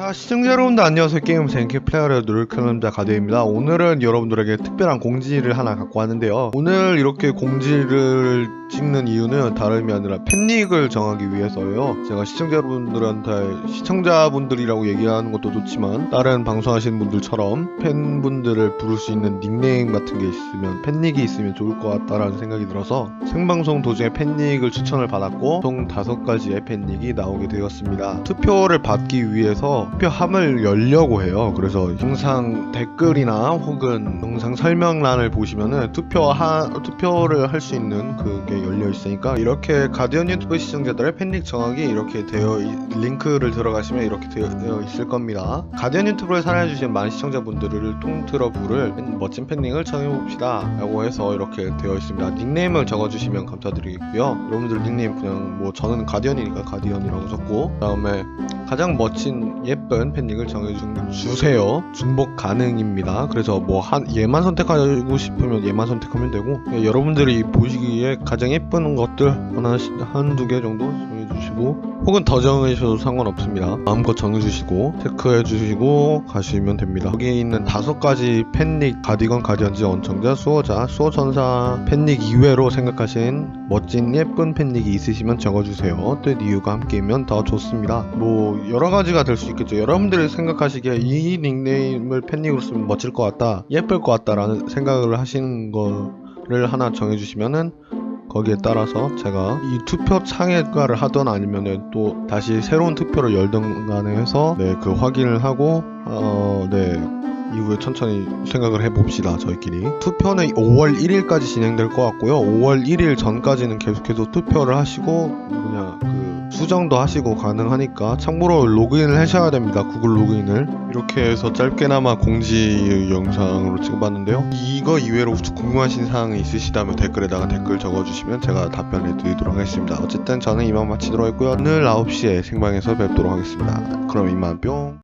자 시청자 여러분들 안녕하세요. 게임에서 엔키 플레이어를 노력하는 가드입니다. 오늘은 여러분들에게 특별한 공지를 하나 갖고 왔는데요. 오늘 이렇게 공지를 찍는 이유는 다름이 아니라 팬닉을 정하기 위해서예요. 제가 시청자 여러분들한테 시청자분들이라고 얘기하는 것도 좋지만 다른 방송하시는 분들처럼 팬분들을 부를 수 있는 닉네임 같은 게 있으면 팬닉이 있으면 좋을 것 같다라는 생각이 들어서 생방송 도중에 팬닉을 추천을 받았고 총 다섯 가지의 팬닉이 나오게 되었습니다. 투표를 받기 위해서 투표함을 열려고 해요. 그래서 영상 댓글이나 혹은 영상 설명란을 보시면은 투표 하, 투표를 할 수 있는 그게 열려 있으니까 이렇게 가디언 유튜브 시청자들의 팬닉 정하기 이렇게 되어 있- 링크를 들어가시면 이렇게 되어, 있을 겁니다. 가디언 유튜브를 사랑해주신 많은 시청자분들을 통틀어 부를 팬- 멋진 팬닉을 정해봅시다. 라고 해서 이렇게 되어 있습니다. 닉네임을 적어주시면 감사드리겠고요. 여러분들 닉네임 그냥 뭐 저는 가디언이니까 가디언이라고 적고 그 다음에 가장 멋진 예쁜 팬닉을 정해주세요. 중복 가능입니다. 그래서 뭐 한 얘만 선택하고 싶으면 얘만 선택하면 되고 예, 여러분들이 보시기에 가장 예쁜 것들 하나 한두 개 정도 정해주시고 혹은 더 정해주셔도 상관없습니다. 마음껏 정해주시고 체크해주시고 가시면 됩니다. 여기 있는 다섯 가지 팬닉 가디건 가디언즈 언청자 수호자 수호천사 팬닉 이외로 생각하신 멋진 예쁜 팬닉이 있으시면 적어주세요. 뜻 이유가 함께이면 더 좋습니다. 뭐 여러 가지가 될 수 있겠죠. 여러분들이 생각하시기에 이 닉네임을 팬닉으로 쓰면 멋질 것 같다, 예쁠 것 같다 라는 생각을 하시는 거를 하나 정해주시면은 거기에 따라서 제가 이 투표 창에가를 하던 아니면은 또 다시 새로운 투표를 열던 간에 해서 네 그 확인을 하고 어네 이후에 천천히 생각을 해봅시다 저희끼리. 투표는 5월 1일까지 진행될 것 같고요. 5월 1일 전까지는 계속해서 투표를 하시고 뭐냐 그 수정도 하시고 가능하니까 참고로 로그인을 하셔야 됩니다 구글 로그인을. 이렇게 해서 짧게나마 공지 영상으로 찍어봤는데요. 이거 이외로 혹시 궁금하신 사항이 있으시다면 댓글에다가 댓글 적어주시면 제가 답변해 드리도록 하겠습니다. 어쨌든 저는 이만 마치도록 했고요. 오늘 9시에 생방에서 뵙도록 하겠습니다. 그럼 이만 뿅